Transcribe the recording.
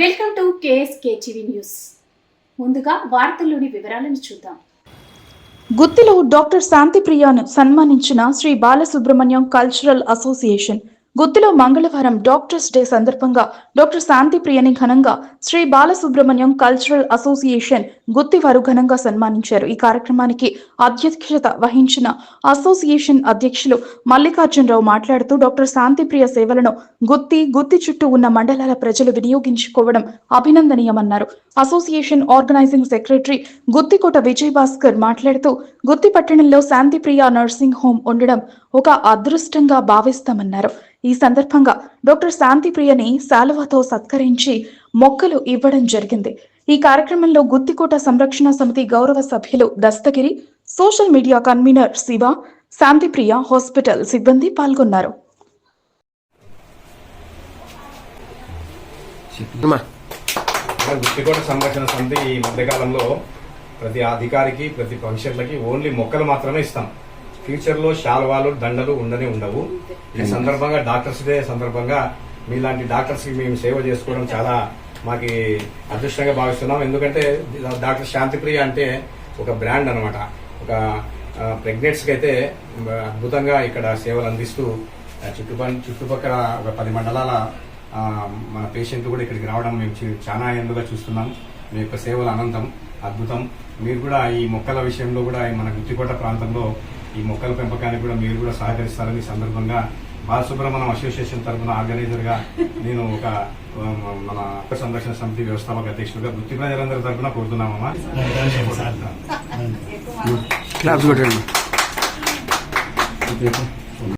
Welcome to KSK TV news. ముందుగా వార్తల్లోని వివరాలను చూద్దాం. గుత్తిలో డాక్టర్ శాంతిప్రియాను సన్మానించిన శ్రీ బాలసుబ్రహ్మణ్యం కల్చరల్ అసోసియేషన్ గుత్తిలో మంగళవారం డాక్టర్స్ డే సందర్భంగా డాక్టర్ శాంతిప్రియని ఘనంగా శ్రీ బాలసుబ్రహ్మణ్యం కల్చరల్ అసోసియేషన్ గుత్తి వారు ఘనంగా సన్మానించారు. ఈ కార్యక్రమానికి అధ్యక్షత వహించిన అసోసియేషన్ అధ్యక్షులు మల్లికార్జునరావు మాట్లాడుతూ డాక్టర్ శాంతిప్రియ సేవలను గుత్తి గుత్తి చుట్టూ ఉన్న మండలాల ప్రజలు వినియోగించుకోవడం అభినందనీయమన్నారు. Association organising secretary Guttikota Vijay Bhaskar మాట్లాడుతూ గుత్తి పట్టణంలో శాంతిప్రియ నర్సింగ్ హోమ్ ఉండడం ఒక అదృష్టంగా భావిస్తామన్నారు. ఈ సందర్భంగా డాక్టర్ శాంతిప్రియని శాలువాతో సత్కరించి మొక్కలు ఇవ్వడం జరిగింది. ఈ కార్యక్రమంలో గుత్తికోట సంరక్షణ సమితి గౌరవ సభ్యులు Dastagiri social media convener Siva Santhipriya hospital సిబ్బంది పాల్గొన్నారు. గుత్తికోట సంరక్షణ సమితి ఈ మధ్యకాలంలో ప్రతి అధికారికి ప్రతి ఫంక్షన్లకి ఓన్లీ మొక్కలు మాత్రమే ఇస్తాం. ఫ్యూచర్లో శాల్వాలు దండలు ఉండనే ఉండవు. ఈ సందర్భంగా డాక్టర్స్ డే సందర్భంగా మీలాంటి డాక్టర్స్కి మేము సేవ చేసుకోవడం చాలా మాకి అదృష్టంగా భావిస్తున్నాం. ఎందుకంటే డాక్టర్ శాంతిప్రియ అంటే ఒక బ్రాండ్ అన్నమాట. ఒక ప్రెగ్నెంట్స్కి అయితే అద్భుతంగా ఇక్కడ సేవలు అందిస్తూ చుట్టుపక్కల చుట్టుపక్కల ఒక పది మండలాల మన పేషెంట్లు కూడా ఇక్కడికి రావడం మేము చాలా ఎందుగా చూస్తున్నాం. మీ యొక్క సేవలు అనంతం అద్భుతం. మీరు కూడా ఈ మొక్కల విషయంలో కూడా మన గుత్తికోట ప్రాంతంలో ఈ మొక్కల పెంపకానికి కూడా మీరు కూడా సహకరిస్తారని ఈ సందర్భంగా బాలసుబ్రహ్మణ్యం అసోసియేషన్ తరఫున ఆర్గనైజర్గా నేను ఒక మన సంరక్షణ సమితి వ్యవస్థాపక అధ్యక్షులుగా వృత్తి ప్రజలందరి తరఫున కోరుతున్నామమ్మా. క్లాప్స్ కొట్టండి.